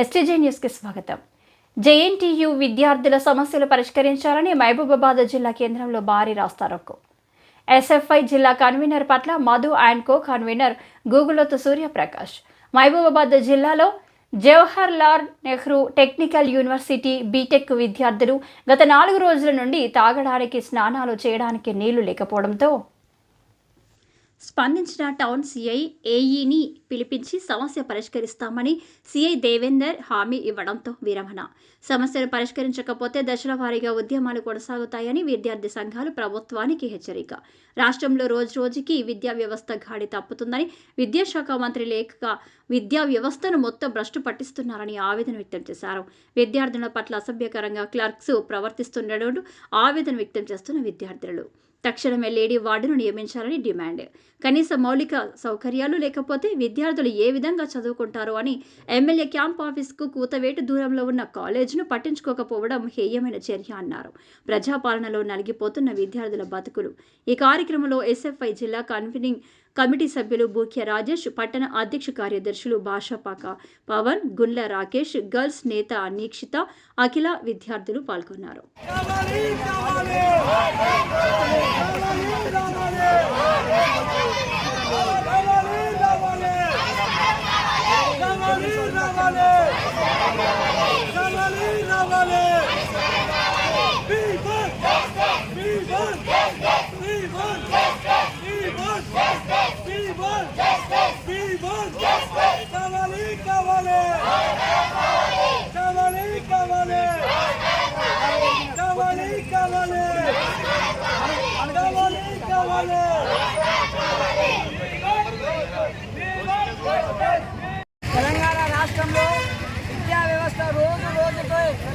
STG న్యూస్కి స్వాగతం. JNTU విద్యార్థుల సమస్యలు పరిష్కరించాలని మహబూబాబాద్ జిల్లా కేంద్రంలో భారీ రాస్తారోకు. ఎస్ఎఫ్ఐ జిల్లా కన్వీనర్ పట్ల మధు అండ్ కో కన్వీనర్ గూగులతో సూర్యప్రకాష్. మహబూబాబాద్ జిల్లాలో Jawahar Lal Nehru technical university B Tech విద్యార్థులు గత నాలుగు రోజుల నుండి తాగడానికి స్నానాలు చేయడానికి నీళ్ళు లేకపోవడంతో స్పందించిన టౌన్ సీఐ ఏఈని పిలిపించి సమస్య పరిష్కరిస్తామని సిఐ దేవేందర్ హామీ ఇవ్వడంతో విరమణ. సమస్యను పరిష్కరించకపోతే దశల వారీగా ఉద్యమాలు కొనసాగుతాయని విద్యార్థి సంఘాలు ప్రభుత్వానికి హెచ్చరిక. రాష్ట్రంలో రోజు రోజుకి విద్యా వ్యవస్థ గాడి తప్పుతుందని విద్యాశాఖ మంత్రి లేఖగా విద్యా వ్యవస్థను మొత్తం భ్రష్టు పట్టిస్తున్నారని ఆవేదన వ్యక్తం చేశారు. విద్యార్థుల పట్ల అసభ్యకరంగా క్లర్క్స్ ప్రవర్తిస్తుండడం ఆవేదన వ్యక్తం చేస్తున్న విద్యార్థులు తక్షణమే లేడీ వార్డును నియమించాలని డిమాండ్. కనీస మౌలిక సౌకర్యాలు లేకపోతే విద్యార్థులు ఏ విధంగా చదువుకుంటారు అని ఎమ్మెల్యే క్యాంప్ ఆఫీస్కు కూతవేటు దూరంలో ఉన్న కాలేజీను పట్టించుకోకపోవడం హేయమైన చర్య అన్నారు. ప్రజాపాలనలో నలిగిపోతున్న విద్యార్థుల బతుకులు. ఈ కార్యక్రమంలో ఎస్ఎఫ్ఐ జిల్లా కన్వీనింగ్ కమిటీ సభ్యులు బూఖ్య రాజేష్ పట్టణ అధ్యక్ష కార్యదర్శులు భాషాపాక పవన్ గుండ్ల రాకేష్ గర్ల్స్ నేత నీక్షిత అఖిల విద్యార్థులు పాల్గొన్నారు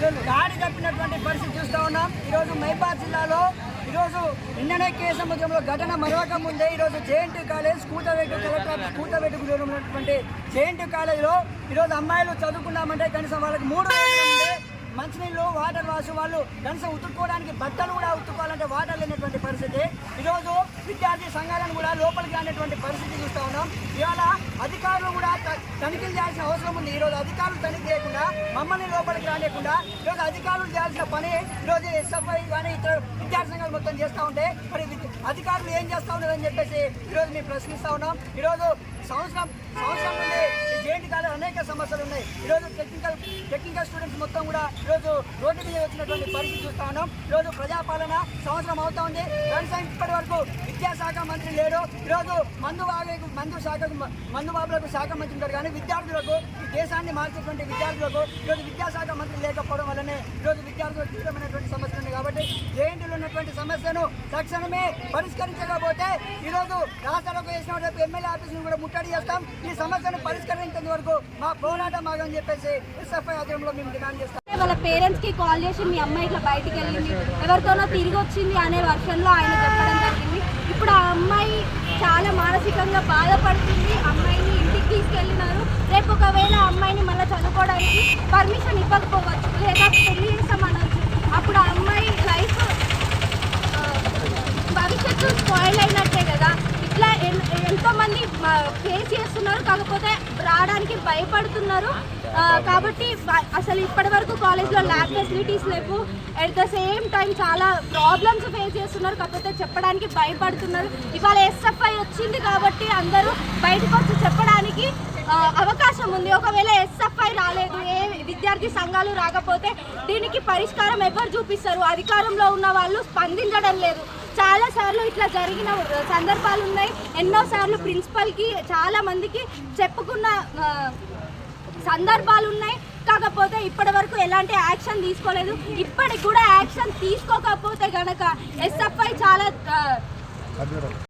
దాడి తప్పినటువంటి పరిస్థితి చూస్తూ ఉన్నాం. ఈరోజు మైబాద్ జిల్లాలో ఈరోజు నిన్ననే కేసు సముద్రంలో ఘటన మరొక ముందే ఈరోజు జేఎన్టీ కాలేజ్ కూతవేటు కలెక్టర్ కూతవేటు గురి ఉన్నటువంటి జేఎన్టీ కాలేజ్లో ఈరోజు అమ్మాయిలు చదువుకున్నామంటే కనీసం వాళ్ళకి మూడు రోజుల నుండి మంచినీళ్ళు వాటర్ వాసు వాళ్ళు కనీసం ఉతుక్కోవడానికి బట్టలు కూడా ఉతుక్కోవాలంటే వాటర్ లేనటువంటి పరిస్థితి. ఈరోజు విద్యార్థి సంఘాలను కూడా లోపలికి రానటువంటి పరిస్థితి చూస్తూ ఉన్నాం. ఇవాళ అధికారులు కూడా త- తనిఖీలు చేయాల్సిన అవసరం ఉంది. ఈరోజు అధికారులు తనిఖీ చేయకుండా మమ్మల్ని లోపలికి రానియకుండా ఈరోజు అధికారులు చేయాల్సిన పని ఈరోజు ఎస్ఎఫ్ఐ కానీ ఇతర విద్యార్థి సంఘాలు మొత్తం చేస్తూ ఉంటే మరి అధికారులు ఏం చేస్తూ ఉన్నారని చెప్పేసి ఈరోజు మేము ప్రశ్నిస్తూ ఉన్నాం. ఈరోజు సంవత్సరం సంవత్సరం నుండి జేఎన్టీ కాలేజ్ అనేక సమస్యలు ఉన్నాయి. ఈరోజు టెక్నికల్ టెక్నికల్ స్టూడెంట్స్ మొత్తం కూడా ఈరోజు రోడ్డు మీద వచ్చినటువంటి పరిస్థితి చూస్తా ఉన్నాం. ఈరోజు ప్రజాపాలన సంవత్సరం అవుతా ఉంది. కనీసం ఇప్పటి వరకు విద్యాశాఖ మంత్రి లేడు. ఈరోజు మందు బాబులకు మందు శాఖకు మందు బాబులకు శాఖ మంత్రి ఉంటారు. కానీ విద్యార్థులకు ఈ దేశాన్ని మార్చేటువంటి విద్యార్థులకు ఈరోజు విద్యాశాఖ మంత్రి లేకపోవడం వల్లనే ఈరోజు విద్యార్థులకు తీవ్రమైనటువంటి సమస్య ఉంది కాబట్టి జేఎన్టీలో ఉన్నటువంటి సమస్యను తక్షణమే పరిష్కరించకపోతే ఈరోజు రాష్ట్రాలకు వేసిన ఎమ్మెల్యే ఆఫీసును కూడా ముట్టడి చేస్తాం. ఈ సమస్యను పరిష్కరించేంత వరకు మా పోరాటం ఆగని చెప్పేసి ఎస్ఎఫ్ఐ ఆధ్వర్యంలో మేము డిమాండ్ చేస్తాం. వాళ్ళ పేరెంట్స్కి కాల్ చేసి మీ అమ్మాయి ఇట్లా బయటికి వెళ్ళింది ఎవరితోనో తిరిగి వచ్చింది అనే వర్షంలో ఆయన చెప్పడం జరిగింది. ఇప్పుడు ఆ అమ్మాయి చాలా మానసికంగా బాధపడుతుంది అమ్మాయిని ఇంటికి తీసుకెళ్ళినారు. రేపు ఒకవేళ ఆ అమ్మాయిని మళ్ళీ చదువుకోవడానికి పర్మిషన్ ఇవ్వకపోవచ్చు ఎంతోమంది ఫేస్ చేస్తున్నారు కాకపోతే రావడానికి భయపడుతున్నారు. కాబట్టి అసలు ఇప్పటి వరకు కాలేజ్లో ల్యాబ్ ఫెసిలిటీస్ లేవు. అట్ ద సేమ్ టైం చాలా ప్రాబ్లమ్స్ ఫేస్ చేస్తున్నారు. కాకపోతే చెప్పడానికి భయపడుతున్నారు. ఇవాళ ఎస్ఎఫ్ఐ వచ్చింది కాబట్టి అందరూ బయటకు వచ్చి చెప్పడానికి అవకాశం ఉంది. ఒకవేళ ఎస్ఎఫ్ఐ రాలేదు ఏ విద్యార్థి సంఘాలు రాకపోతే దీనికి పరిష్కారం ఎవరు చూపిస్తారు? అధికారంలో ఉన్న వాళ్ళు స్పందించడం లేదు. చాలా సార్లు ఇట్లా జరిగిన సందర్భాలు ఉన్నాయి. ఎన్నో సార్లు ప్రిన్సిపల్కి చాలా మందికి చెప్పుకున్న సందర్భాలు ఉన్నాయి. కాకపోతే ఇప్పటి వరకు ఎలాంటి యాక్షన్ తీసుకోలేదు. ఇప్పటికి కూడా యాక్షన్ తీసుకోకపోతే గనక ఎస్ఎఫ్ఐ చాలా